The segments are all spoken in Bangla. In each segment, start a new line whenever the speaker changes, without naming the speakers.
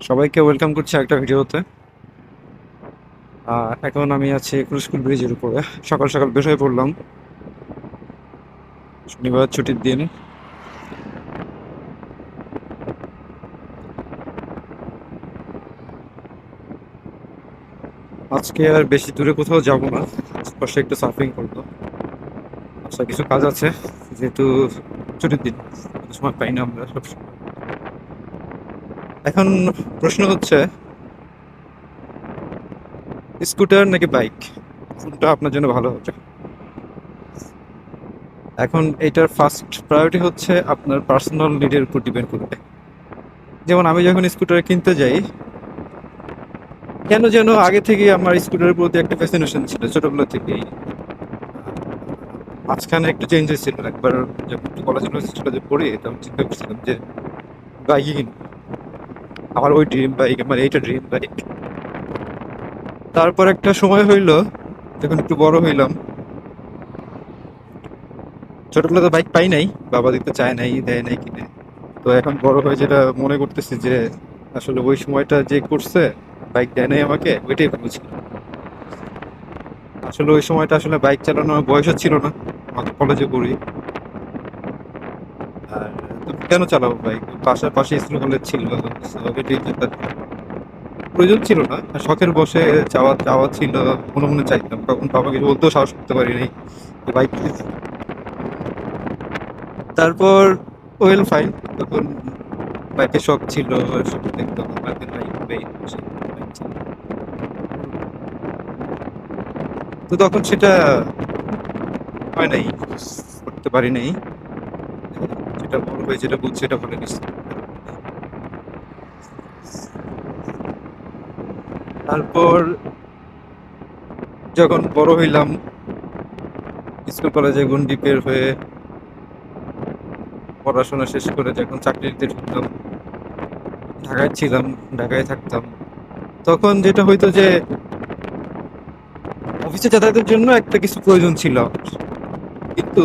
সবাইকে ওয়েলকাম করছি একটা ভিডিওতে। আহ, এখন আমি আছি স্কুল ব্রিজের উপরে। সকাল সকাল বের হয়ে পড়লাম। শনিবার ছুটির দিন। আজকে আর বেশি দূরে কোথাও যাব না। আশেপাশে একটু সার্ফিং করব। আচ্ছা কিছু কাজ আছে যেহেতু ছুটির দিন সময় পাই না আমরা সবসময়। এখন প্রশ্ন হচ্ছে, স্কুটার নাকি বাইক? কোনটা আপনার জন্য ভালো হবে? এখন এটার ফার্স্ট প্রায়োরিটি হচ্ছে আপনার পার্সোনাল নিডের উপর ডিপেন্ড করবে। যেমন আমি যখন স্কুটার কিনতে যাই, কেন যেন আগে থেকে আমার স্কুটারের প্রতি একটা ফ্যাসিনেশন ছিল, ছোটবেলা থেকেই। মাঝখানে একটু চেঞ্জ হয়েছিল একবার যখন কলেজ ইউনিভার্সিটিতে পড়ি তখন চিন্তা করছিলাম যে বাইকই কিনবো। আমার ওই ড্রিম বাইক আমার এইটা ড্রিম বাইক তারপর একটা সময় হইল, যখন একটু বড় হইলাম। ছোটবেলা তো বাইক পাই নাই, বাবা দিতে চায় নাই, দেয় নাই কিনে। তো এখন বড় হয়ে যেটা মনে করতেছি যে, আসলে ওই সময়টা যে করছে বাইক দেয় নাই আমাকে, ওইটাই বুঝি আসলে ওই সময়টা আসলে বাইক চালানোর বয়সও ছিল না কলেজে পড়ি। কেন চালাবো বাইক পাশাপাশি পাশে স্কুল কলেজ ছিল প্রয়োজন ছিল না। শখের বসে চাওয়া চাওয়া ছিল, মনে মনে চাইতাম। কখন বাবাকে বলতেও সাহস করতে পারি নাই বাইক তারপর ওয়েল ফাইন তখন বাইকের শখ ছিল সব দেখতাম তো তখন সেটা হয় নাই, করতে পারি নাই। যেটা বড় হয়ে, যেটা বুঝছে এটা বলে নিচ্ছি তারপর যখন বড় হইলাম, স্কুল কলেজে গন্ডি বের হয়ে পড়াশোনা শেষ করে যখন চাকরিতে ঢুকলাম, ঢাকায় ছিলাম, ঢাকায় থাকতাম, তখন যেটা হইতো যে, অফিসে যাতায়াতের জন্য একটা কিছু প্রয়োজন ছিল আমার। কিন্তু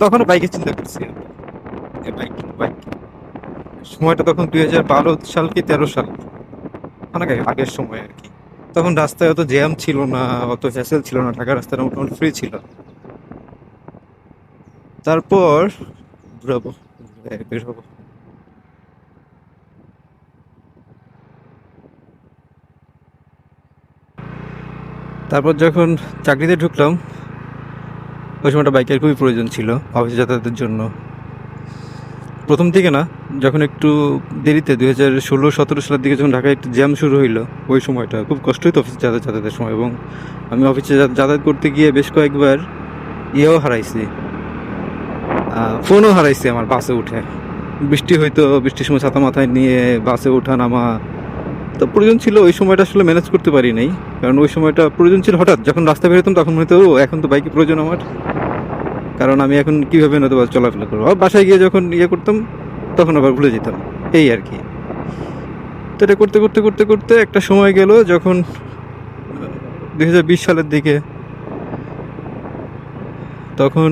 তখন বাইকে চিন্তা করছি বাইক বাইক। সময়টা তখন দুই হাজার বারো সাল কি তেরো সাল? অনেক আগে- আগের সময় আর কি। তখন রাস্তায় অত জ্যাম ছিল না, অত ফ্যাসেল ছিল না ঢাকার রাস্তাটা মোটামুটি ফ্রি ছিল। তারপর ঘুরাবো বের হব। তারপর যখন চাকরিতে ঢুকলাম ওই সময়টা বাইকের খুবই প্রয়োজন ছিল অফিসে যাতায়াতের জন্য। প্রথম থেকে না, যখন একটু দেরিতে দুই হাজার ষোলো, সতেরো সালের দিকে যখন ঢাকায় একটু জ্যাম শুরু হইল, ওই সময়টা খুব কষ্ট হতো অফিসে যাতায়াত, যাতায়াতের সময় এবং আমি অফিসে যাতায়াত করতে গিয়ে বেশ কয়েকবার ইয়েও হারাইছি। ফোনও হারাইছি আমার বাসে উঠে। বৃষ্টি হয়তো বৃষ্টির সময় ছাতা মাথায় নিয়ে বাসে ওঠা, নামা তো প্রয়োজন ছিল, ওই সময়টা আসলে ম্যানেজ করতে পারি নাই। কারণ ওই সময়টা প্রয়োজন ছিল হঠাৎ, যখন রাস্তা বেরোতাম তখন মনে হতো এখন তো বাইকে প্রয়োজন আমার। কারণ আমি এখন কীভাবে নয়তো চলাফেরা করব। বাসায় গিয়ে যখন ইয়ে করতাম, তখন আবার ভুলে যেতাম। এই আর কি। তো এটা করতে করতে করতে করতে একটা সময় গেল যখন দুই হাজার বিশ সালের দিকে তখন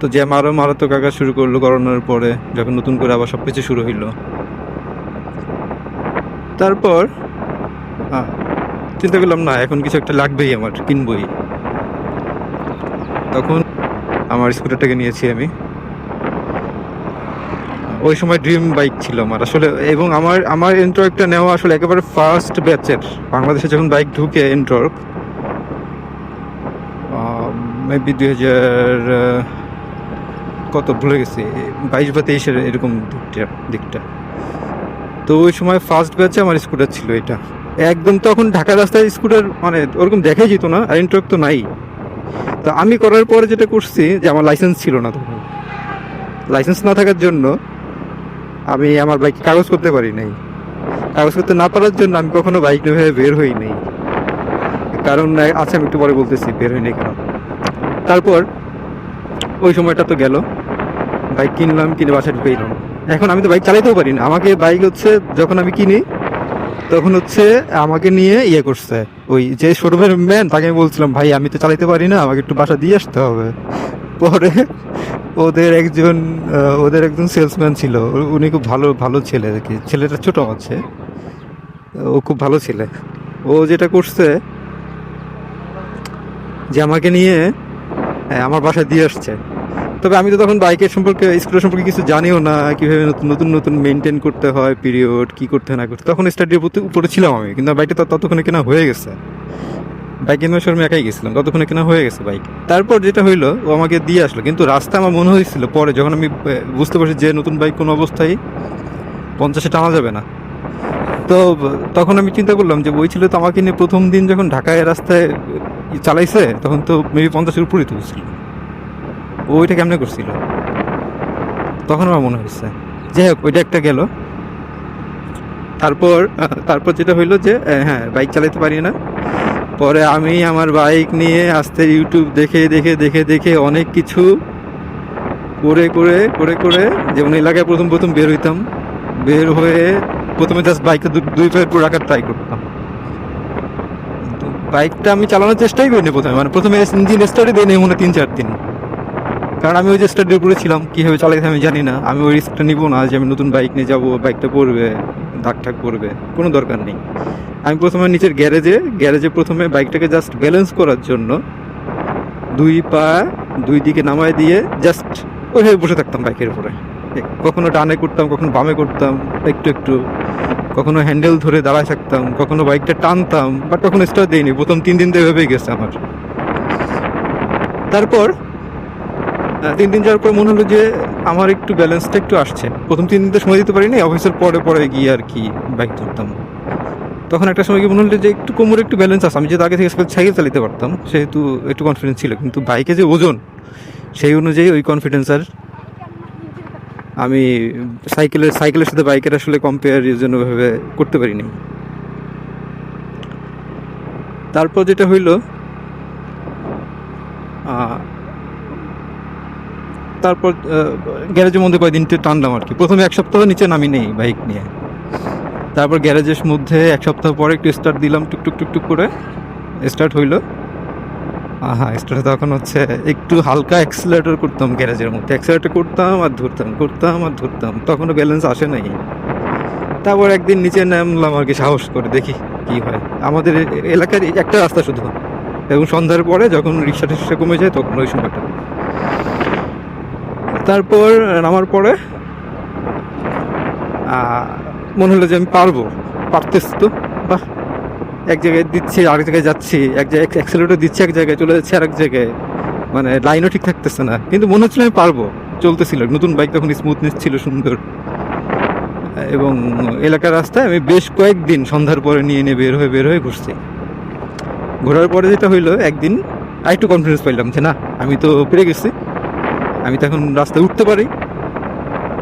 তো জ্যাম আরও মারাত্মক আঘাত শুরু করল করোনার পরে, যখন নতুন করে আবার সব কিছু শুরু হইল। তারপর? চিন্তা করলাম, না, এখন কিছু একটা লাগবেই আমার, কিনবই। তখন আমার স্কুটারটাকে নিয়েছি আমি। ওই সময় ড্রিম বাইক ছিল আমার। আসলে এবং আমার আমার এন্ট্রকটা নেওয়া আসলে একেবারে ফার্স্ট ব্যাচের বাংলাদেশে যখন বাইক ঢুকে এন্ট্রক মেবি দুই হাজার কত ভুলে গেছি, বাইশ বা তেইশের এরকম দিকটা দিকটা। তো ওই সময় ফার্স্ট ব্যাচে আমার স্কুটার ছিল এটা। একদম তখন ঢাকা রাস্তায় স্কুটার মানে ওরকম দেখাই যেত না, আর ইন্ট্রক তো নাই। তো আমি করার পরে যেটা করছি যে আমার লাইসেন্স ছিল না তখন। লাইসেন্স না থাকার জন্য আমি আমার বাইক কাগজ করতে পারি নাই। কাগজ করতে না পারার জন্য আমি কখনো বাইক নিয়ে বের হই নাই। কারণ আছে, আমি একটু পরে বলতেছি, বের হই নাই কেন? তারপর ওই সময়টা তো গেল। বাইক কিনলাম, কিনে বাসায় ঢুকে এলাম। এখন আমি তো বাইক চালাতেও পারি না। আমাকে বাইক হচ্ছে যখন আমি কিনি তখন হচ্ছে আমাকে নিয়ে ইয়ে করছে। ওই যে শোরুমের ম্যান তাকে আমি বলছিলাম ভাই আমি তো চালাইতে পারি না আমাকে একটু বাসা দিয়ে আসতে হবে। পরে ওদের একজন ওদের একজন সেলসম্যান ছিল। উনি খুব ভালো ভালো ছেলে আর কি। ছেলেটা ছোটো আছে। ও খুব ভালো ছেলে। ও যেটা করছে যে আমাকে নিয়ে আহ, আমার বাসায় দিয়ে আসছে। তবে আমি তো তখন বাইকের সম্পর্কে স্কুলের সম্পর্কে কিছু জানিও না, কীভাবে নতুন নতুন নতুন মেনটেন করতে হয় পিরিয়ড কি করতে, না করতে। তখন স্টাডির প্রতি উপরে ছিলাম আমি, কিন্তু বাইকটা তো ততক্ষণে কেনা হয়ে গেছে। বাইক কেনার শোরুমে একাই গেছিলাম, ততক্ষণে কেনা হয়ে গেছে বাইক। তারপর যেটা হইল, ও আমাকে দিয়ে আসলো, কিন্তু রাস্তা আমার মনে হয়েছিল পরে, যখন আমি বুঝতে পারছি যে নতুন বাইক কোনো অবস্থায় পঞ্চাশে টানা যাবে না। তো, তখন আমি চিন্তা করলাম যে, ওই ছিল তো আমাকে নিয়ে প্রথম দিন যখন ঢাকায় রাস্তায় চালাইছে, তখন তো মেবি পঞ্চাশের উপরেই তুলছিল ওইটা কেমনে করছিল? তখন আমার মনে হয়েছে। যাই হোক, ওইটা একটা গেল। তারপর তারপর যেটা হইল যে হ্যাঁ বাইক চালাতে পারি না। পরে আমি আমার বাইক নিয়ে আস্তে ইউটিউব দেখে দেখে দেখে দেখে অনেক কিছু করে করে করে করে, যেমন এলাকায় প্রথম প্রথম বের হইতাম। বের হয়ে প্রথমে জাস্ট বাইকটা দুই পায়ের উপর রাখার ট্রাই করতাম। বাইকটা আমি চালানোর চেষ্টাই করিনি প্রথমে। মানে প্রথমে ইঞ্জিন স্টার্টই দিই মনে তিন, চার দিন। কারণ আমি ওই যে স্টার্টের উপরে ছিলাম, কীভাবে চালাইতে আমি জানি না। আমি ওই রিস্কটা নিবো না যে আমি নতুন বাইক নিয়ে যাব বাইকটা পড়বে দাগ ঠাক পড়বে, কোনো দরকার নেই। আমি প্রথমে নিচের গ্যারেজে গ্যারেজে প্রথমে বাইকটাকে জাস্ট ব্যালেন্স করার জন্য দুই পা দুই দিকে নামায় দিয়ে জাস্ট ওইভাবে বসে থাকতাম বাইকের উপরে। কখনো ডানে করতাম, কখনো বামে করতাম, একটু একটু। কখনো হ্যান্ডেল ধরে দাঁড়ায় থাকতাম, কখনো বাইকটা টানতাম বাট কখনো স্টার্ট দিইনি। প্রথম তিন দিন তো এভাবেই গেছে আমার। তারপর তিন দিন যাওয়ার পর মনে হলো যে আমার একটু ব্যালেন্সটা একটু আসছে। প্রথম তিন দিন তো সময় দিতে পারিনি অফিসের পরে পরে গিয়ে আর কি বাইক ধরতাম। তখন একটা সময় মনে হলো যে একটু কোমরে একটু ব্যালেন্স আছে। আমি যেহেতু আগে থেকে সাইকেল চালাতে পারতাম, সেহেতু একটু কনফিডেন্স ছিল। কিন্তু বাইকে যে ওজন, সেই অনুযায়ী ওই কনফিডেন্স আর আমি সাইকেলের সাইকেলের সাথে বাইকের আসলে কম্পেয়ার জন্য করতে পারিনি। তারপর যেটা হইল তারপর গ্যারেজের মধ্যে কয়েকদিন টানলাম আর কি। প্রথমে এক সপ্তাহ নিচে নামি নেই বাইক নিয়ে। তারপর গ্যারেজের মধ্যে এক সপ্তাহ পরে একটু স্টার্ট দিলাম টুকটুক টুকটুক করে স্টার্ট হইল। হ্যাঁ স্টার্ট তখন হচ্ছে একটু হালকা অ্যাক্সিলেটর করতাম গ্যারেজের মধ্যে। অ্যাক্সিলেটর করতাম আর ধরতাম, করতাম আর ধরতাম, তখনও ব্যালেন্স আসে নাই। তারপর একদিন নিচে নামলাম আর কি, সাহস করে দেখি কি হয়। আমাদের এলাকার একটা রাস্তা শুধু। এবং সন্ধ্যার পরে যখন রিক্সা টিক্সা কমে যায়, তখন ওই সময়টা। তারপর নামার পরে মনে হলো যে আমি পারব, পারতেছি তো। বাহ! এক জায়গায় দিচ্ছি, আরেক জায়গায় যাচ্ছি, এক জায়গায় অ্যাক্সেলেটর দিচ্ছি, এক জায়গায় চলে যাচ্ছে, আরেক জায়গায়। মানে লাইনও ঠিক থাকতেছে না। কিন্তু মনে হচ্ছিল আমি পারব, চলতেছিল। নতুন বাইক তখন স্মুথনেস ছিল সুন্দর। এবং এলাকার রাস্তায় আমি বেশ কয়েকদিন সন্ধ্যার পরে নিয়ে নিয়ে বের হয়ে বের হয়ে ঘুরছি। ঘোরার পরে যেটা হইল, একদিন আর একটু কনফিডেন্স পাইলাম যে না, আমি তো পেরে গেছি। আমি তো এখন রাস্তায় উঠতে পারি।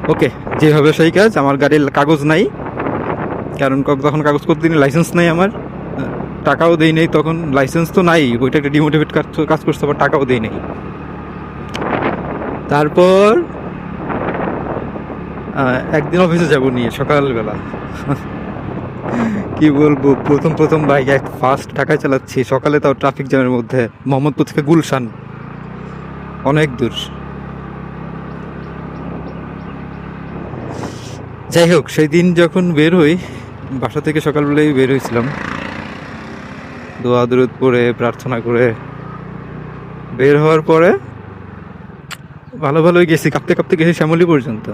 ওকে, যেভাবে সেই কাজ, আমার গাড়ির কাগজ নাই। কারণ তখন কাগজ করতে দিনে লাইসেন্স নাই আমার। টাকাও দেই নাই তখন লাইসেন্স তো নাই। ওইটা একটা ডিমোটিভেট কাজ করতে আবার টাকাও দেই নাই। তারপর একদিন অফিসে যাব নিয়ে, সকালবেলা। কি বলব? প্রথম প্রথম বাইক এক ফার্স্ট ঢাকায় চালাচ্ছি। সকালে তাও ট্রাফিক জ্যামের মধ্যে। মোহাম্মদপুর থেকে গুলশান। অনেক দূর। যাই হোক সেই দিন যখন বের হই বাসা থেকে সকালবেলায় বের হয়েছিলাম দোয়া দরুদ পড়ে প্রার্থনা করে বের হওয়ার পরে ভালো ভালোই গেছি। কাঁপতে কাঁপতে গেছি শ্যামলী পর্যন্ত।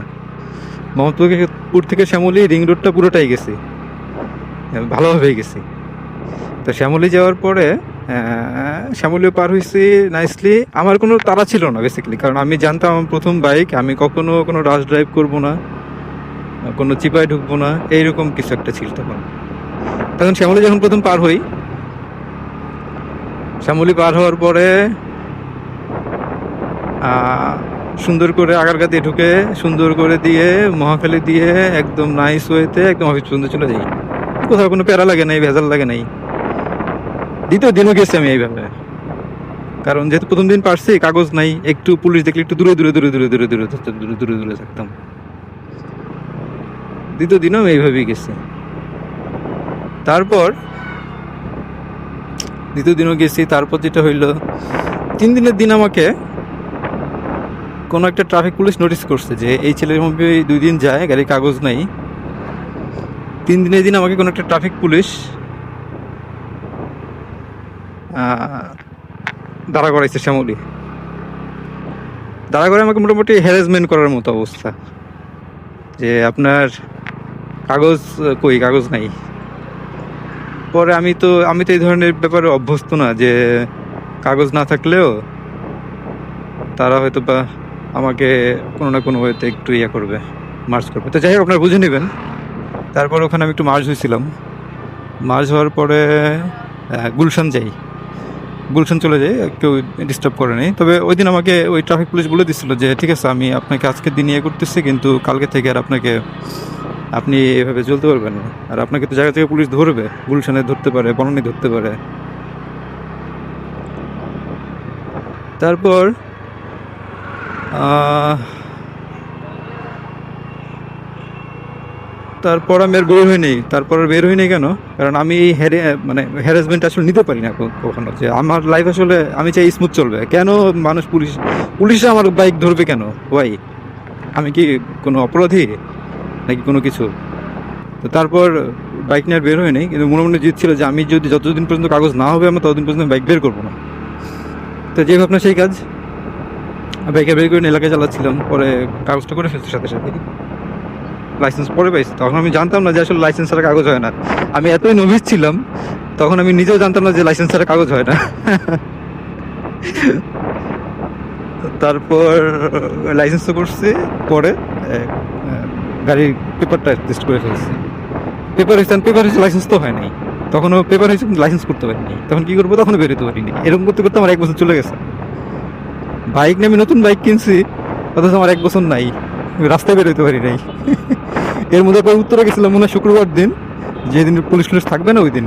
মোহাম্মদপুর থেকে শ্যামলি রিং রোডটা পুরোটাই গেছি। ভালোভাবে গেছি। তো শ্যামলি যাওয়ার পরে আহ, শ্যামলী পার হয়েছি নাইসলি আমার কোনো তাড়া ছিল না বেসিক্যালি কারণ আমি জানতাম আমার প্রথম বাইক আমি কখনো কোনো রাশ ড্রাইভ করব না। কোনো চিপায় ঢুকবো না এইরকম কিছু একটা ছিল তখন তখন শ্যামলী যখন প্রথম পার হই শ্যামলি পার হওয়ার পরে সুন্দর করে আগারগা ঢুকে সুন্দর করে দিয়ে মহাখালী দিয়ে একদম নাইস ওয়েতে একদম অফিস পর্যন্ত চলে যাই কোথাও কোনো প্যারা লাগে নাই ভেজাল লাগে নাই দ্বিতীয় দিনও গেছি আমি এইভাবে কারণ যেহেতু প্রথম দিন পারছি কাগজ নাই একটু পুলিশ দেখলে একটু দূরে দূরে দূরে দূরে দূরে দূরে দূরে দূরে দূরে থাকতাম দ্বিতীয় দিনও এইভাবেই গেছি। তারপর, দ্বিতীয় দিনও গেছি, তারপর যেটা হইল, তিন দিনের দিন আমাকে কোনো একটা ট্রাফিক পুলিশ নোটিস করছে যে এই ছেলের মধ্যে দুই দিন যায় গাড়ির কাগজ নাই। তিন দিনের দিন আমাকে কোনো একটা ট্রাফিক পুলিশ দাঁড়া করাইছে শ্যামলি। দাঁড়া করে আমাকে মোটামুটি হ্যারাসমেন্ট করার মতো অবস্থা। যে আপনার কাগজ কই, কাগজ নাই। পরে আমি তো আমি তো এই ধরনের ব্যাপারে অভ্যস্ত না যে কাগজ না থাকলেও তারা হয়তো বা আমাকে কোনো না কোনো হয়তো একটু ইয়ে করবে মার্চ করবে। তো যাই হোক, আপনারা বুঝে নেবেন। তারপর ওখানে আমি একটু মার্চ হয়েছিলাম। মার্চ হওয়ার পরে গুলশান যাই। গুলশান চলে যাই কেউ ডিস্টার্ব করে নেই। তবে ওই দিন আমাকে ওই ট্রাফিক পুলিশ বলে দিচ্ছিল যে, ঠিক আছে, আমি আপনাকে আজকের দিন ইয়ে করতেছি, কিন্তু কালকে থেকে আর আপনাকে, আপনি এভাবে চলতে পারবেন না। আর আপনাকে তো জায়গা থেকে পুলিশ ধরবে, গুলশানে ধরতে পারে, বনানি ধরতে পারে। তারপর তারপর আমি আর বের হই নেই তারপর আর বের হইনি কেন? কারণ আমি এই হ্যারে মানে হ্যারাসমেন্ট আসলে নিতে পারি না কখনো। যে আমার লাইফ আসলে আমি চাই স্মুথ চলবে। কেন মানুষ পুলিশ পুলিশে আমার বাইক ধরবে কেন? ওয়াই আমি কি কোনো অপরাধী? নাকি কোনো কিছু? তো তারপর বাইক নিয়ে আর বের হয়নি কিন্তু মনে মনে জিত ছিল যে আমি যদি যতদিন পর্যন্ত কাগজ না হবে আমার ততদিন পর্যন্ত বাইক বের করব না। তো যে ভাবনা, সেই কাজ। বাইকে বের করে এলাকায় চালাচ্ছিলাম। পরে কাগজটা করে ফেলছি সাথে সাথে। লাইসেন্স পরে পাইছি। তখন আমি জানতাম না যে আসলে লাইসেন্স ছাড়া কাগজ হয় না। আমি এতই নভিস ছিলাম, তখন আমি নিজেও জানতাম না যে লাইসেন্স ছাড়া কাগজ হয় না। তারপর লাইসেন্স তো করছি, পরে গাড়ির পেপারটা টেস্ট করে ফেলছি। পেপার হয়েছে পেপার হয়েছে লাইসেন্স তো হয় নাই তখনও পেপার হয়েছে লাইসেন্স করতে পারিনি। তখন কী করব? তখন বেরোতে পারিনি। এরকম করতে করতে আমার এক বছর চলে গেছে। বাইক নিয়ে আমি নতুন বাইক কিনছি, অথচ আমার এক বছর নাই। রাস্তায় বেরোতে পারি নাই। এর মধ্যে একবার উত্তরে গেছিলাম, মনে শুক্রবার দিন। যেদিন পুলিশ টুলিশ থাকবে না ওই দিন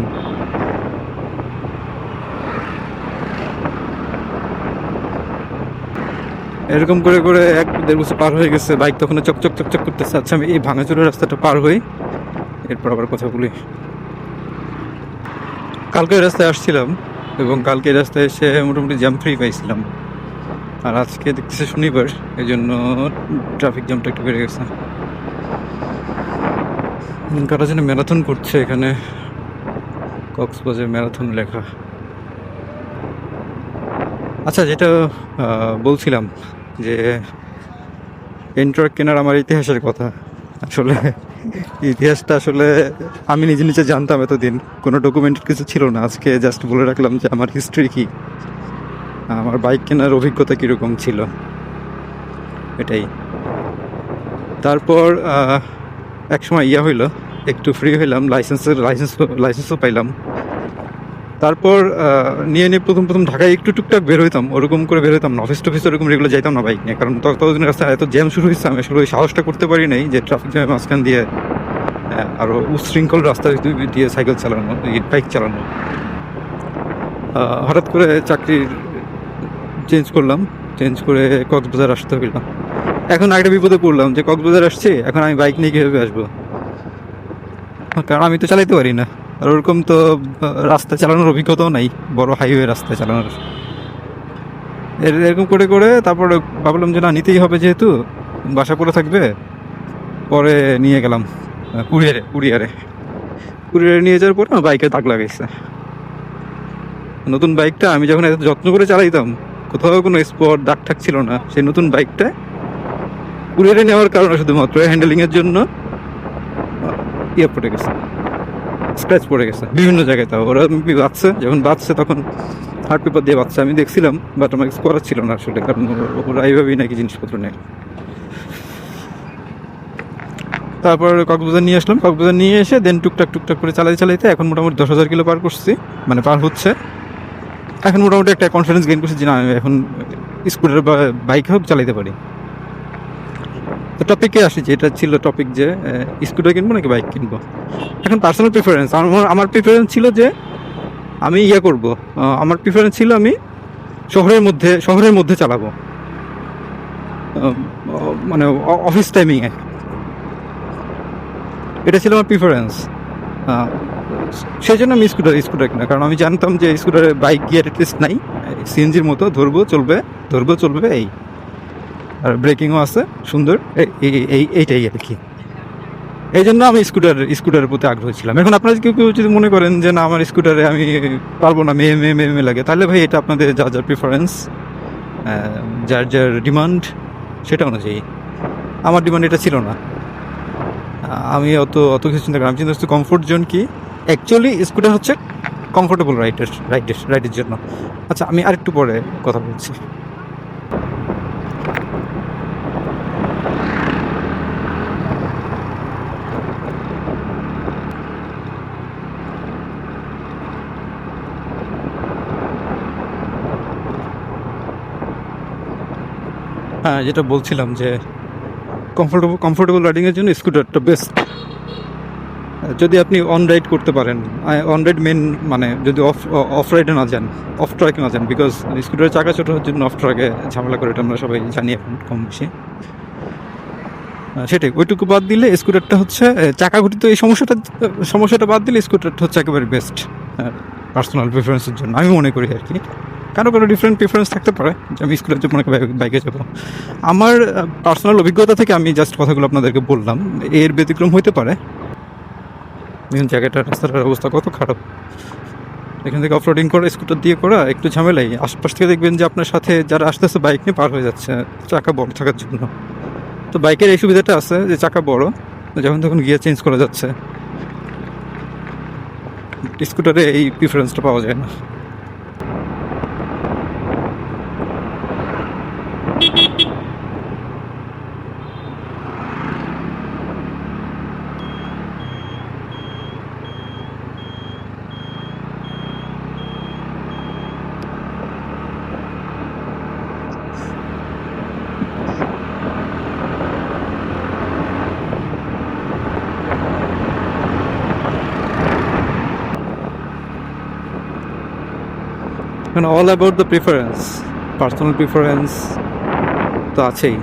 এরকম করে করে এক দেড় বছর পার হয়ে গেছে, বাইক তখন চকচক চকচক করতেছে। আচ্ছা আমি এই ভাঙাচোরের রাস্তাটা পার হই, এরপর আবার কথা বলি। কালকে রাস্তায় আসছিলাম এবং কালকে রাস্তায় এসে মোটামুটি জ্যাম ফ্রি পাইছিলাম। আর আজকে দেখতেছি শনিবার এই জন্য ট্রাফিক জ্যামটা একটু বেড়ে গেছে। কারা যেন ম্যারাথন করছে এখানে। কক্সবাজার ম্যারাথন লেখা। আচ্ছা যেটা বলছিলাম যে এন্ট্রক কেনার আমার ইতিহাসের কথা। আসলে ইতিহাসটা আসলে আমি নিজে নিজে জানতাম এতদিন। কোনো ডকুমেন্টের কিছু ছিল না। আজকে জাস্ট বলে রাখলাম যে আমার হিস্ট্রি কি, আমার বাইক কেনার অভিজ্ঞতা কীরকম ছিল। এটাই। তারপর আহ, এক সময় ইয়া হইল একটু ফ্রি হইলাম লাইসেন্সের লাইসেন্স লাইসেন্সও পাইলাম। তারপর নিয়ে নিয়ে প্রথম প্রথম ঢাকায় একটু টুকটাক বের হইতাম ওরকম করে বের হইতাম না। অফিস টফিস ওরকম রেগুলার যাইতাম না বাইক নিয়ে কারণ তত- ততদিন রাস্তায় এত জ্যাম শুরু হয়েছে আমি আসলে ওই সাহসটা করতে পারি নাই যে ট্রাফিক জ্যামের মাঝখান দিয়ে আরও আরও উশৃঙ্খল রাস্তা দিয়ে সাইকেল চালানো বাইক চালানো। হঠাৎ করে চাকরির চেঞ্জ করলাম চেঞ্জ করে কক্সবাজার আসতে হইলাম এখন একটা বিপদে পড়লাম যে কক্সবাজার আসছে, এখন আমি বাইক নিয়ে কীভাবে আসব? কারণ আমি তো চালাইতে পারি না। আর ওরকম তো রাস্তা চালানোর অভিজ্ঞতাও নাই, বড় হাইওয়ে রাস্তা চালানোর। এর- এরকম করে করে তারপরে ভাবলাম যে না, নিতেই হবে যেহেতু, বাসা পড়ে থাকবে, পরে নিয়ে গেলাম কুরিয়ারে কুরিয়ারে। কুরিয়ারে নিয়ে যাওয়ার পর না বাইকে দাগ লাগাইছে। নতুন বাইকটা আমি যখন এত যত্ন করে চালাইতাম, কোথাও কোনো স্পট দাগ ঠাক ছিল না, সেই নতুন বাইকটা কুরিয়ারে নেওয়ার কারণে শুধুমাত্র হ্যান্ডেলিংয়ের জন্য ইয়ে পড়ে গেছে স্ক্র্যাচ পড়ে গেছে, বিভিন্ন জায়গায় তাও। ওরা বাঁচছে, যখন বাঁচছে তখন হার্ড পেপার দিয়ে বাঁচছে। আমি দেখছিলাম বাট আমার কিছু করার ছিল না আসলে, কারণ ওরা এইভাবেই নাকি জিনিসপত্র নেয়। তারপর কক্সবাজার নিয়ে আসলাম। কক্সবাজার নিয়ে এসে দেন টুকটাক টুকটাক করে চালাতে চালাইতে এখন মোটামুটি দশ হাজার কিলো পার করছি মানে পার হচ্ছে। এখন মোটামুটি একটা কনফিডেন্স গেইন করছি যে না, আমি এখন স্কুটার বা বাইক হোক চালাইতে পারি। তো টপিকে আসি যে এটা ছিল টপিক যে স্কুটার কিনবো নাকি বাইক কিনবো? এখন পার্সোনাল প্রিফারেন্স আমার আমার প্রিফারেন্স ছিল যে আমি ইয়ে করব আমার প্রিফারেন্স ছিল আমি শহরের মধ্যে শহরের মধ্যে চালাবো। মানে অফিস টাইমিংয়ে এটা ছিল আমার প্রিফারেন্স সেই জন্য আমি স্কুটার স্কুটার কিনা কারণ আমি জানতাম যে স্কুটারে বাইক গিয়ার টেস্ট নাই সিএনজির মতো, ধরবো, চলবে ধরবো, চলবে, এই। আর ব্রেকিংও আছে, সুন্দর। এই- এই- এই, এইটাই আর কি। এই জন্য আমি স্কুটার, স্কুটারের প্রতি আগ্রহী ছিলাম। এখন আপনারা কেউ কেউ যদি মনে করেন যে, না, আমার স্কুটারে আমি পারব না, মেয়ে মেয়ে মেয়ে মেয়ে লাগে, তাহলে ভাই এটা আপনাদের যার যার প্রিফারেন্স যার যার ডিমান্ড সেটা অনুযায়ী। আমার ডিমান্ড এটা ছিল না। আমি অত অত কিছু চিন্তা করি আমি চিন্তা করছি কমফোর্ট জোন কি? অ্যাকচুয়ালি স্কুটার হচ্ছে কমফোর্টেবল রাইডের রাইডের রাইডের জন্য। আচ্ছা আমি আরেকটু পরে কথা বলছি। যেটা বলছিলাম যে কমফোর্টেবল কমফোর্টেবল রাইডিংয়ের জন্য স্কুটারটা বেস্ট যদি আপনি অন রাইড করতে পারেন অন রাইড মেন মানে যদি অফ অফ রাইডে না যান অফ ট্রাকে না যান বিকজ স্কুটারের চাকা ছোটো হওয়ার জন্য অফ ট্রাকে ঝামেলা করে এটা আমরা সবাই জানি এখন কম বেশি। সেটাই, ওইটুকু বাদ দিলে স্কুটারটা হচ্ছে চাকা ঘটিত এই সমস্যাটা সমস্যাটা বাদ দিলে স্কুটারটা হচ্ছে একেবারে বেস্ট পার্সোনাল প্রিফারেন্সের জন্য, আমি মনে করি আর কি। কারও কারও ডিফারেন্ট প্রিফারেন্স থাকতে পারে? যে আমি স্কুলের জন্য বাইকে যাব। আমার পার্সোনাল অভিজ্ঞতা থেকে আমি জাস্ট কথাগুলো আপনাদেরকে বললাম। এর ব্যতিক্রম হইতে পারে। দেখুন জায়গাটার রাস্তাটার অবস্থা কত খারাপ। এখান থেকে অফরোডিং করা স্কুটার দিয়ে করা, একটু ঝামেলাই। আশপাশ থেকে দেখবেন যে আপনার সাথে যারা আস্তে আস্তে বাইক নিয়ে পার হয়ে যাচ্ছে। চাকা বড় থাকার জন্য। তো বাইকের এই সুবিধাটা আছে যে চাকা বড়। যখন তখন গিয়ে চেঞ্জ করা যাচ্ছে। স্কুটারে এই প্রিফারেন্সটা পাওয়া যায় না। এখন all about the preference personal preference তো আছেই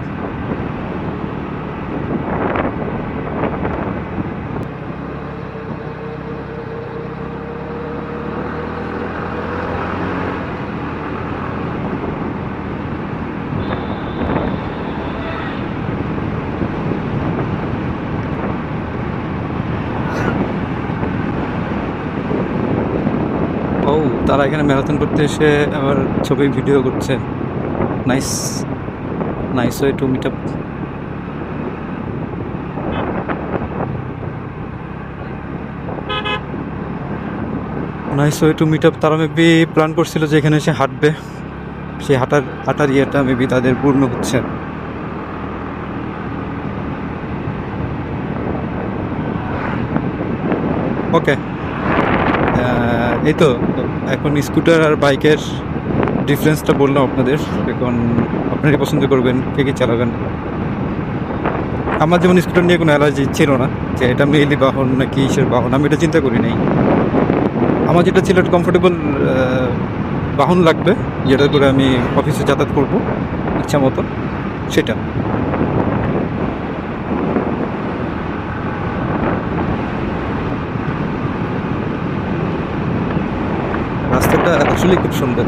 ও তারা এখানে ম্যারাথন করতে এসে আবার ছবি ভিডিও করছে। Nice nice way to meet up nice way to meet up তারা মেবি প্ল্যান করছিল যে এখানে এসে হাঁটবে। সেই হাঁটার হাঁটার ইয়েটা মেবি তাদের পূর্ণ হচ্ছে। ওকে এই তো। এখন স্কুটার আর বাইকের ডিফারেন্সটা বললাম আপনাদের। এখন আপনারা পছন্দ করবেন? কে কী চালাবেন? আমার যেমন স্কুটার নিয়ে কোনো অ্যালার্জি ছিল না, যে এটা মেইলি বাহন না কি কিসের বাহন, আমি এটা চিন্তা করি নাই। আমার যেটা ছিল একটা কমফোর্টেবল বাহন লাগবে, যেটা করে আমি অফিসে যাতায়াত করব, ইচ্ছা মতো সেটা। রাস্তাটা আসলেই খুব সুন্দর।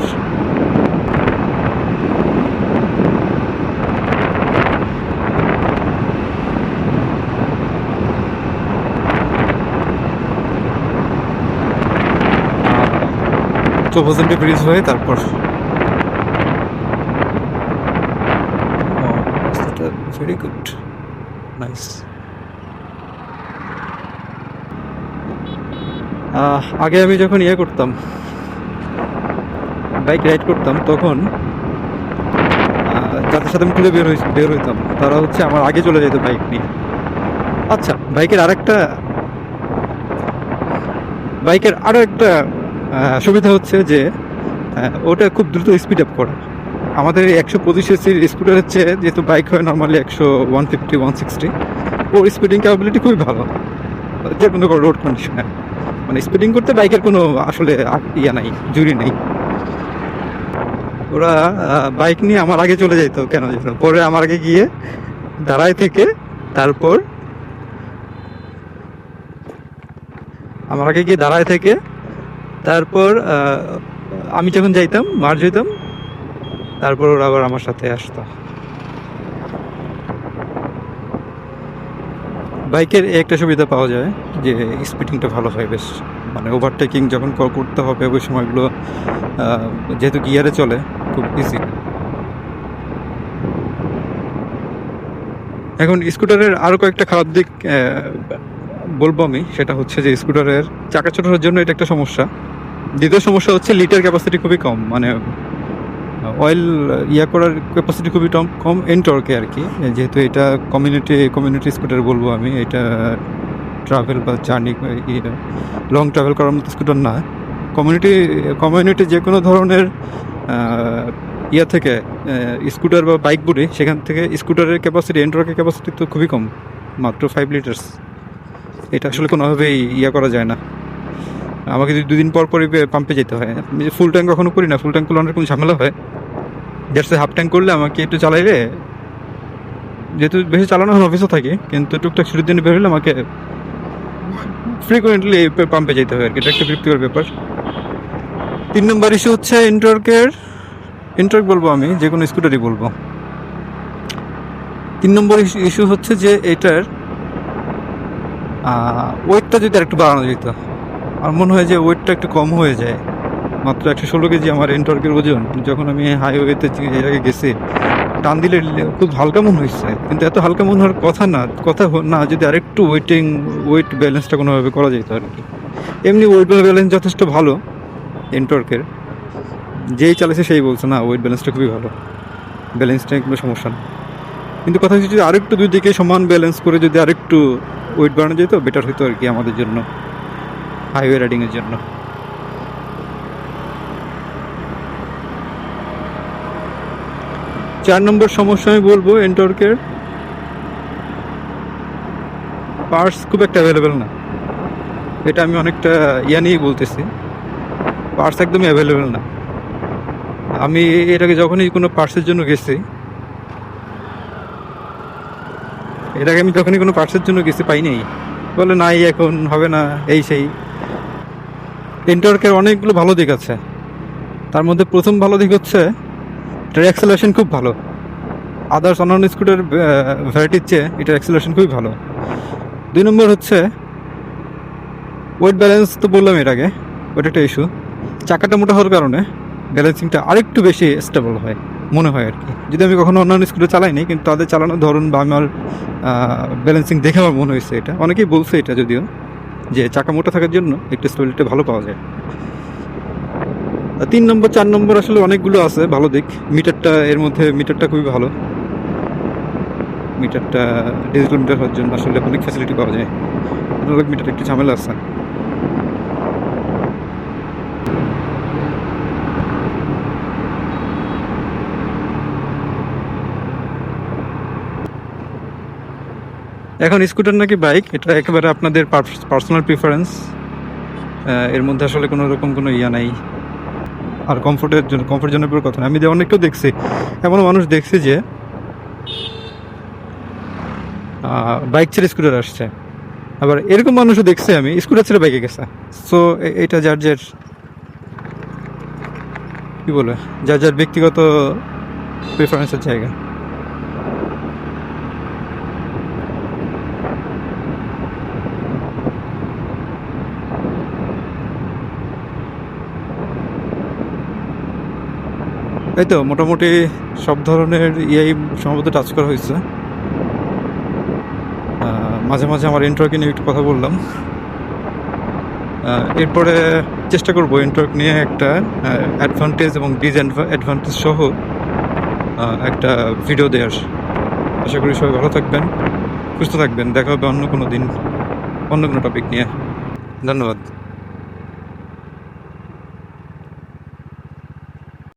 চৌবাজানটি ব্রিজ হয়ে তারপর ভেরি গুড নাইস আগে আমি যখন ইয়ে করতাম বাইক রাইড করতাম, তখন যাদের সাথে আমি খুলে বের হই, বের হইতাম, তারা হচ্ছে আমার আগে চলে যেত বাইক নিয়ে। আচ্ছা বাইকের আরেকটা, বাইকের আরও একটা সুবিধা হচ্ছে যে ওটা খুব দ্রুত স্পিড আপ করে। আমাদের একশো পঁচিশ এসির স্কুটারের চেয়ে যেহেতু বাইক হয় নর্মালি একশো ওয়ান ফিফটি ওয়ান সিক্সটি ওর স্পিডিং ক্যাপাবিলিটি খুবই ভালো। যে কোনো রোড কন্ডিশনে মানে স্পিডিং করতে বাইকের কোনো আসলে ইয়া নাই, জুড়ি নেই। ওরা বাইক নিয়ে আমার আগে চলে যেত কেন যেত পরে আমার আগে গিয়ে দাঁড়ায় থেকে তারপর আমার আগে গিয়ে দাঁড়ায় থেকে তারপর আমি যখন যাইতাম মার যেতাম তারপর ওরা আবার আমার সাথে আসতো। বাইকের একটা সুবিধা পাওয়া যায় যে স্পিডিংটা ভালো হয় বেশ। মানে ওভারটেকিং যখন করতে হবে, ওই সময়গুলো যেহেতু গিয়ারে চলে, খুব ইজি এখন স্কুটারের আরও কয়েকটা খারাপ দিক বলব আমি। সেটা হচ্ছে যে স্কুটারের চাকা ছোট হওয়ার জন্য এটা একটা সমস্যা। দ্বিতীয় সমস্যা হচ্ছে লিটার ক্যাপাসিটি খুবই কম মানে অয়েল ইয়া করার ক্যাপাসিটি খুবই কম কম এনটর্কে আর কি। যেহেতু এটা কমিউনিটি কমিউনিটি স্কুটার বলব আমি, এটা ট্রাভেল বা জার্নি লং ট্রাভেল করার মতো স্কুটার না। কমিউনিটি কমিউনিটি যে কোনো ধরনের ইয়া থেকে স্কুটার বা বাইক বলি সেখান থেকে স্কুটারের ক্যাপাসিটি এন্ট্রকের ক্যাপাসিটি তো খুবই কম, মাত্র ফাইভ লিটার্স এটা আসলে কোনোভাবেই ইয়া করা যায় না। আমাকে যদি দুদিন পর পরই পাম্পে যেতে হয়। আমি ফুল ট্যাঙ্ক কখনো করি না ফুল ট্যাঙ্ক করলে অনেক রকম ঝামেলা হয়। জাস্ট হাফ ট্যাঙ্ক করলে আমাকে একটু চালাইলে যেহেতু বেশি চালানো হয় অফিসও থাকে, কিন্তু টুকটাক ছুটির দিনে বের হলে আমাকে ফ্রিকুয়েন্টলি পাম্পে যেতে হয় আর কি, এটা একটা বিরক্তিকর ব্যাপার। তিন নম্বর ইস্যু হচ্ছে ইন্টারকের ইন্টার্ক বলব আমি, যে কোনো স্কুটারই বলব। তিন নম্বর ইস্যু হচ্ছে যে এটার ওয়েটটা যদি আরেকটু বাড়ানো যেত, আমার মনে হয় যে ওয়েটটা একটু কম হয়ে যায়। মাত্র একশো ষোলো কেজি আমার এন্টর্কের ওজন, যখন আমি হাইওয়েতে এর আগে গেছি টান দিলে খুব হালকা মনে হয়েছে। কিন্তু এত হালকা মনে হওয়ার কথা না কথা না, যদি আরেকটু ওয়েটিং ওয়েট ব্যালেন্সটা কোনোভাবে করা যেত আর কি। এমনি ওয়েট ব্যালেন্স যথেষ্ট ভালো এন্টর্কের যেই চালাইছে সেই বলছে, না ওয়েট ব্যালেন্সটা খুবই ভালো। ব্যালেন্সটা কোনো সমস্যা না। কিন্তু কথা হচ্ছে যদি আরেকটু দুই দিকে সমান ব্যালেন্স করে যদি আরেকটু ওয়েট বাড়ানো যেত বেটার হতো আর কি আমাদের জন্য হাইওয়ে রাইডিংয়ের জন্য। চার নম্বর সমস্যা আমি বলব এন্টর্কের। পার্টস খুব একটা অ্যাভেলেবেল না। এটা আমি অনেকটা ইয়া নিয়েই বলতেছি। পার্টস একদমই অ্যাভেলেবেল না। আমি এটাকে যখনই কোনো পার্টসের জন্য গেছি আগে আমি যখনই কোনো পার্টসের জন্য গেছি পাই নাই বলে নাই, এখন হবে না, এই সেই। এন্টর্কের অনেকগুলো ভালো দিক আছে। তার মধ্যে প্রথম ভালো দিক হচ্ছে এটার অ্যাক্সেলারেশন খুব ভালো। আদার্স অন্যান্য স্কুটার ভ্যারাইটির চেয়ে এটার অ্যাক্সেলারেশন খুবই ভালো। দুই নম্বর হচ্ছে ওয়েট ব্যালেন্স তো বললাম এর আগে ওটা একটা ইস্যু চাকাটা মোটা হওয়ার কারণে ব্যালেন্সিংটা আরেকটু বেশি স্টেবল হয়, মনে হয় আর কি। যদি আমি কখনো অন্যান্য স্কুলে চালাইনি, কিন্তু তাদের চালানোর ধরন বা আমার ব্যালেন্সিং দেখে আমার মনে হয়েছে এটা। অনেকেই বলছে এটা যদিও, যে চাকা মোটা থাকার জন্য একটু স্টেবিলিটি ভালো পাওয়া যায়। তিন নম্বর, চার নম্বর আসলে অনেকগুলো আছে, ভালো দিক। মিটারটা, এর মধ্যে মিটারটা খুবই ভালো। মিটারটা ডিজিটাল মিটার হওয়ার জন্য আসলে অনেক ফ্যাসিলিটি পাওয়া যায়। অনেক মিটার একটু ঝামেলা আছে। এখন স্কুটার নাকি বাইক এটা একেবারে আপনাদের পার্সোনাল প্রিফারেন্স এর মধ্যে আসলে কোনো রকম কোনো ইয়া নাই। আর কমফোর্টের জন্য কমফোর্ট জন্য কথা না। আমি যে অনেককেও দেখছি এমন মানুষ দেখছি যে বাইক ছেড়ে স্কুটার আসছে। আবার এরকম মানুষও দেখছি আমি স্কুটার ছেড়ে বাইকে গেছে। সো এটা যার যার, কী বলে? যার যার ব্যক্তিগত প্রেফারেন্সের জায়গা। এই তো, মোটামুটি সব ধরনের ইআই সম্ভবত টাচ করা হয়েছে। মাঝে মাঝে আমার ইন্টারকে নিয়ে একটু কথা বললাম। এরপরে চেষ্টা করব ইন্টারক নিয়ে একটা অ্যাডভান্টেজ এবং ডিসঅ্যাডভান্টেজ সহ একটা ভিডিও দেওয়ার আশা করি সবাই ভালো থাকবেন, সুস্থ থাকবেন, দেখা হবে অন্য কোনো দিন, অন্য কোনো টপিক নিয়ে। ধন্যবাদ।